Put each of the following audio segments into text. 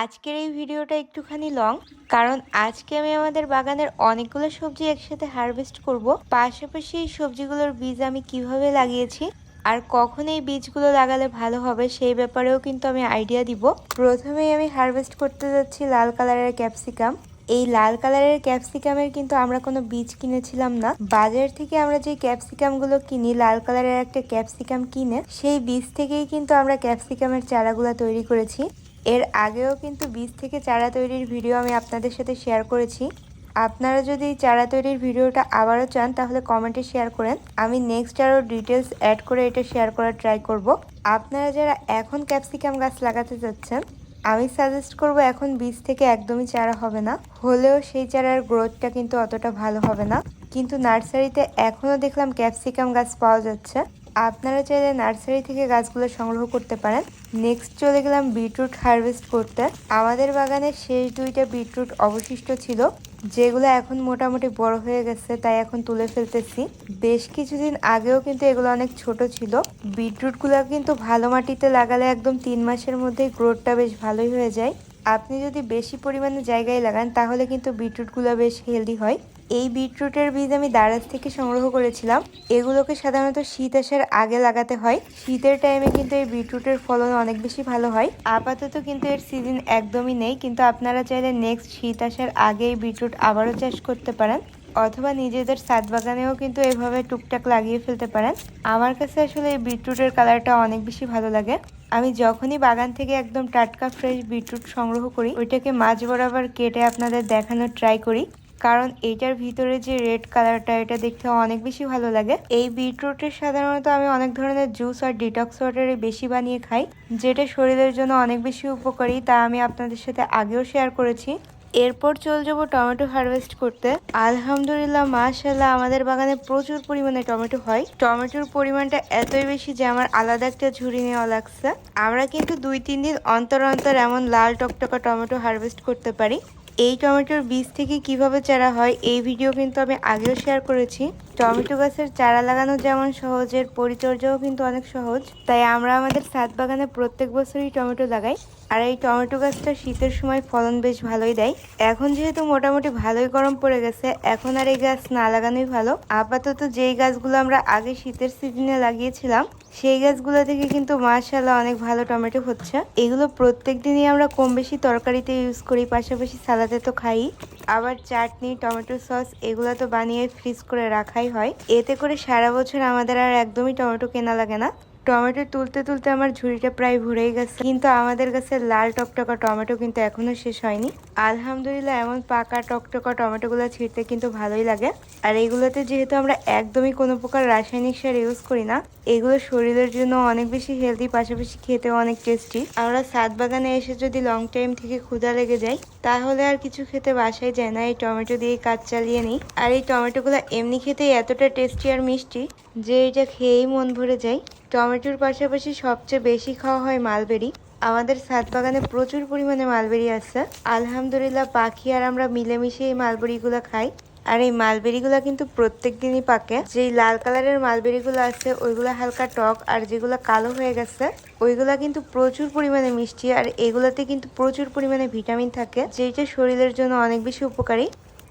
আজকের এই ভিডিওটা একটুখানি লং কারণ আজকে আমি আমাদের বাগানের অনেকগুলো সবজি একসাথে হারভেস্ট করব। পাশাপাশি এই সবজিগুলোর বীজ আমি কীভাবে লাগিয়েছি আর কখন এই বীজগুলো লাগালে ভালো হবে সেই ব্যাপারেও কিন্তু আমি আইডিয়া দিব। প্রথমেই আমি হারভেস্ট করতে যাচ্ছি লাল কালারের ক্যাপসিকাম এই লাল কালারের ক্যাপসিকামের কিন্তু আমরা কোনো বীজ কিনেছিলাম না। বাজার থেকে আমরা যে ক্যাপসিকামগুলো কিনি, লাল কালারের একটা ক্যাপসিকাম কিনে, সেই বীজ থেকেই কিন্তু আমরা ক্যাপসিকামের চারাগুলো তৈরি করেছি। এর আগেও কিন্তু বীজ থেকে চারা তৈরির ভিডিও আমি আপনাদের সাথে শেয়ার করেছি। আপনারা যদি চারা তৈরির ভিডিওটা আবারও চান, তাহলে কমেন্টে শেয়ার করেন। আমি নেক্সট আরও ডিটেলস অ্যাড করে এটা শেয়ার করার ট্রাই করব। আপনারা যারা এখন ক্যাপসিকাম গাছ লাগাতে যাচ্ছেন, আমি সাজেস্ট করব এখন বীজ থেকে একদমই চারা হবে না। হলেও সেই চারার গ্রোথটা কিন্তু অতটা ভালো হবে না। কিন্তু নার্সারিতে এখনও দেখলাম ক্যাপসিকাম গাছ পাওয়া যাচ্ছে। আপনারা চাইলে নার্সারি থেকে গাছগুলো সংগ্রহ করতে পারেন। নেক্সট চলে গেলাম বিটরুট হারভেস্ট করতে। আমাদের বাগানের শেষ দুইটা বিটরুট অবশিষ্ট ছিল, যেগুলো এখন মোটামুটি বড় হয়ে গেছে, তাই এখন তুলে ফেলতেছি। বেশ কিছুদিন আগেও কিন্তু এগুলো অনেক ছোট ছিল। বিটরুটগুলো কিন্তু ভালো মাটিতে লাগালে একদম তিন মাসের মধ্যেই গ্রোথটা বেশ ভালোই হয়ে যায়। আপনি যদি বেশি পরিমাণে জায়গায় লাগান, তাহলে কিন্তু বিটরুটগুলো বেশ হেলদি হয়। এই বিটরুটের বীজ আমি দারাজ থেকে সংগ্রহ করেছিলাম। এগুলোকে সাধারণত শীত আসার আগে লাগাতে হয়। শীতের টাইমে কিন্তু এই বিটরুটের ফলন অনেক বেশি ভালো হয়। আপাতত কিন্তু এর সিজন একদমই নেই, কিন্তু আপনারা চাইলে নেক্সট শীত আসার আগে এই বিটরুট আবারও চাষ করতে পারেন। অথবা নিজেদের সাত বাগানেও কিন্তু এভাবে টুকটাক লাগিয়ে ফেলতে পারেন। আমার কাছে আসলে এই বিটরুটের কালারটা অনেক বেশি ভালো লাগে। আমি যখনই বাগান থেকে একদম টাটকা ফ্রেশ বিটরুট সংগ্রহ করি, ওইটাকে মাঝ বরাবর কেটে আপনাদের দেখানোর ট্রাই করি। কারণ এটার ভিতরে যে রেড কালারটা এটা দেখতে অনেক বেশি ভালো লাগে। এই বিটরুটের সাধারণত আমি অনেক ধরনের জুস আর ডিটক্স ওয়াটারে বেশি বানিয়ে খাই, যেটা শরীরের জন্য অনেক বেশি উপকারী, তা আমি আপনাদের সাথে আগেও শেয়ার করেছি। এরপর চল যাব টমেটো হারভেস্ট করতে। আলহামদুলিল্লাহ মাশাল্লাহ আমাদের বাগানে প্রচুর পরিমাণে টমেটো হয়। টমেটোর পরিমাণটা এতই বেশি যে আমার আলাদা একটা ঝুড়ি নেওয়া লাগছে। আমরা কিন্তু দুই তিন দিন অন্তর অন্তর এমন লাল টকটকা টমেটো হারভেস্ট করতে পারি। এই টমেটোর বীজ থেকে কীভাবে চারা হয়, এই ভিডিও কিন্তু আমি আগেও শেয়ার করেছি। টমেটো গাছের চারা লাগানো যেমন সহজের পরিচর্যাও কিন্তু অনেক সহজ। তাই আমরা আমাদের ছাদ বাগানে প্রত্যেক বছরই টমেটো লাগাই। আর এই টমেটো গাছটা শীতের সময় ফলন বেশ ভালোই দেয়। এখন যেহেতু মোটামুটি ভালোই গরম পড়ে গেছে, এখন আর এই গাছ না লাগানোই ভালো। আপাতত যেই গাছগুলো আমরা আগে শীতের সিজনে লাগিয়েছিলাম সেই গাছগুলো থেকে কিন্তু মাশাল্লাহ অনেক ভালো টমেটো হচ্ছে। এগুলো প্রত্যেক দিনই আমরা কম বেশি তরকারিতে ইউজ করি, পাশাপাশি সালাদে তো খাই। আবার চাটনি, টমেটো সস এগুলো তো বানিয়ে ফ্রিজ করে রাখাই হয়। এতে করে সারা বছর আমাদের আর একদমই টমেটো কেনা লাগে না। টমেটো তুলতে তুলতে আমার ঝুড়িটা প্রায় ভরেই গেছে। কিন্তু আমাদের কাছে লাল টকটকা টমেটো কিন্তু এখনও শেষ হয়নি। আলহামদুলিল্লাহ, এমন পাকা টকটকা টমেটোগুলো ছিঁড়তে কিন্তু ভালোই লাগে। আর এগুলোতে যেহেতু আমরা একদমই কোনো প্রকার রাসায়নিক সার ইউজ করি না, এগুলো শরীরের জন্য অনেক বেশি হেলদি পাশাপাশি খেতেও অনেক টেস্টি আমরা সাত বাগানে এসে যদি লং টাইম থেকে ক্ষুধা লেগে যাই, তাহলে আর কিছু খেতে বাসায় যায় না। এই টমেটো দিয়ে কাজ চালিয়ে নিই। আর এই টমেটোগুলো এমনি খেতেই এতটা টেস্টি আর মিষ্টি যে এটা খেয়েই মন ভরে যায়। টমেটোর পাশাপাশি সবচেয়ে বেশি খাওয়া হয় মালবেরি। আমাদের ছাদ বাগানে প্রচুর পরিমাণে মালবেরি আছে। আলহামদুলিল্লাহ পাখি আর আমরা মিলেমিশে এই মালবেরিগুলো খাই। আর এই মালবেরিগুলো কিন্তু প্রত্যেক দিনই পাকে। যেই লাল কালারের মালবেরিগুলো আছে, ওইগুলো হালকা টক আর যেগুলো কালো হয়ে গেছে, ওইগুলা কিন্তু প্রচুর পরিমাণে মিষ্টি আর এগুলাতে কিন্তু প্রচুর পরিমাণে ভিটামিন থাকে যেটা শরীরের জন্য অনেক বেশি উপকারী।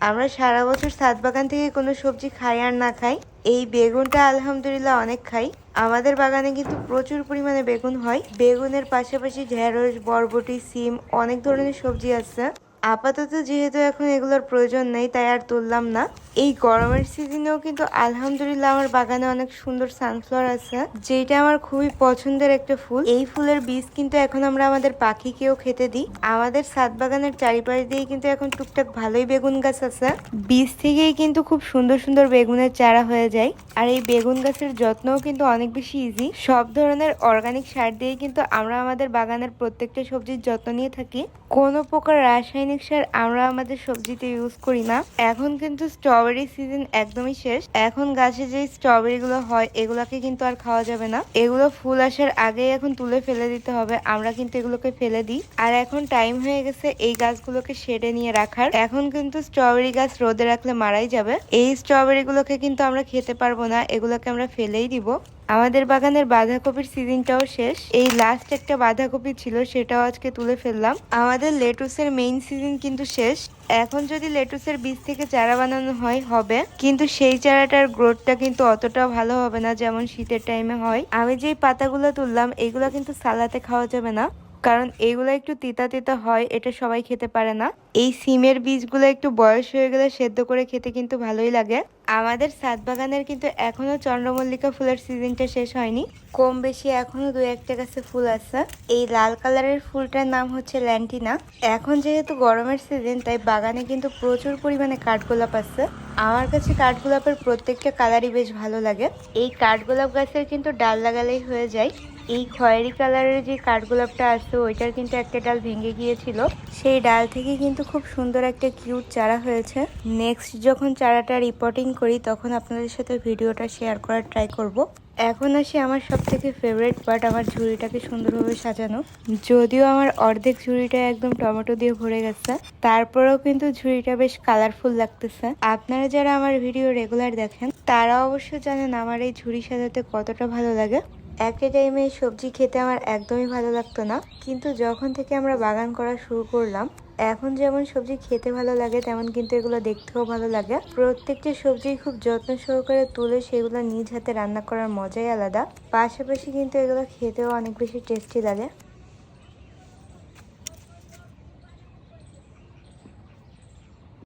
আমরা সারা বছর ছাদ বাগান থেকে কোনো সবজি খাই আর না খাই। এই বেগুনটা আলহামদুলিল্লাহ অনেক খাই। আমাদের বাগানে কিন্তু প্রচুর পরিমাণে বেগুন হয়। বেগুনের পাশাপাশি ঢেঁড়স, বরবটি, সিম, অনেক ধরনের সবজি আছে। আপাতত যেহেতু এখন এগুলোর প্রয়োজন নেই, তাই আর তুললাম না। এই গরমের সিজনেও কিন্তু আলহামদুলিল্লাহ আমার বাগানে অনেক সুন্দর সানফ্লাওয়ার আছে। যেটা আমার খুবই পছন্দের একটা ফুল। এই ফুলের বীজ কিন্তু এখন আমরা আমাদের পাখিকেও খেতে দিই। আমাদের সাত বাগানের চারিপাশ দিয়ে কিন্তু এখন টুকটাক ভালোই বেগুন গাছ আছে। বীজ থেকেই কিন্তু খুব সুন্দর সুন্দর বেগুনের চারা হয়ে যায়। আর এই বেগুন গাছের যত্নও কিন্তু অনেক বেশি ইজি সব ধরনের অর্গানিক সার দিয়ে কিন্তু আমরা আমাদের বাগানের প্রত্যেকটা সবজির যত্ন নিয়ে থাকি। কোনো প্রকার রাসায়নিক সার আমরা আমাদের সবজিতে ইউজ করি না। এখন কিন্তু স্ট্রবেরি সিজন একদমই শেষ। এখন গাছে যে স্ট্রবেরি গুলো হয়, এগুলাকে কিন্তু আর খাওয়া যাবে না। এগুলো ফুল আসার আগেই এখন তুলে ফেলে দিতে হবে। আমরা কিন্তু এগুলোকে ফেলে দিই। আর এখন টাইম হয়ে গেছে এই গাছগুলোকে শেডে নিয়ে রাখার। এখন কিন্তু স্ট্রবেরি গাছ রোদে রাখলে মারাই যাবে। এই স্ট্রবেরি গুলোকে কিন্তু আমরা খেতে পারব না। এগুলোকে আমরা ফেলেই দিব। আমাদের বাগানের বাঁধাকপির সিজনটাও শেষ। এই লাস্ট একটা বাঁধাকপি ছিল, সেটাও আজকে তুলে ফেললাম। আমাদের লেটুসের মেইন সিজন কিন্তু শেষ। এখন যদি লেটুসের বীজ থেকে চারা বানানো হয়, হবে। কিন্তু সেই চারাটার গ্রোথটা কিন্তু অতটা ভালো হবে না, যেমন শীতের টাইমে হয়। আমি যেই পাতাগুলো তুললাম, এগুলো কিন্তু সালাতে খাওয়া যাবে না। কারণ এগুলো একটু তিতা তিতা হয়, এটা সবাই খেতে পারে না। এই সিমের বীজগুলো একটু বয়স হয়ে গেলে সেদ্ধ করে খেতে কিন্তু ভালোই লাগে। আমাদের সাত বাগানের কিন্তু এখনও চন্দ্রমল্লিকা ফুলের সিজনটা শেষ হয়নি। কম বেশি এখনও দু একটা গাছে ফুল আছে। এই লাল কালারের ফুলটার নাম হচ্ছে ল্যান্টিনা। এখন যেহেতু গরমের সিজন, তাই বাগানে কিন্তু প্রচুর পরিমাণে কাঠগোলাপ আছে। আমার কাছে কাঠগোলাপের প্রত্যেকটা কালারই বেশ ভালো লাগে। এই কাঠগোলাপ গাছের কিন্তু ডাল লাগালেই হয়ে যায়। এই খয়েরি কালারের যে কাঠগোলাপটা আছে, ওইটার কিন্তু একটা ডাল ভেঙে গিয়েছিল। সেই ডাল থেকে কিন্তু খুব সুন্দর একটা কিউট চারা হয়েছে। নেক্সট যখন চারাটা রিপোর্টিং করি, তখন আপনাদের সাথে ভিডিওটা শেয়ার করার ট্রাই করব। এখন আসি আমার সব থেকে ফেভারিট পার্ট আমার ঝুড়িটাকে সুন্দরভাবে সাজানো। যদিও আমার অর্ধেক ঝুড়িটা একদম টমেটো দিয়ে ভরে গেছে, তারপরেও কিন্তু ঝুড়িটা বেশ কালারফুল লাগতেছে। আপনারা যারা আমার ভিডিও রেগুলার দেখেন, তারা অবশ্য জানেন আমার এই ঝুড়ি সাজাতে কতটা ভালো লাগে। একটা টাইমে সবজি খেতে আমার একদমই ভালো লাগতো না। কিন্তু যখন থেকে আমরা বাগান করা শুরু করলাম, এখন যেমন সবজি খেতে ভালো লাগে, তেমন কিন্তু এগুলো দেখতেও ভালো লাগে। প্রত্যেকটা সবজি খুব যত্ন সহকারে তুলে সেগুলো নিজ হাতে রান্না করার মজাই আলাদা। পাশাপাশি কিন্তু এগুলো খেতেও অনেক বেশি টেস্টি লাগে।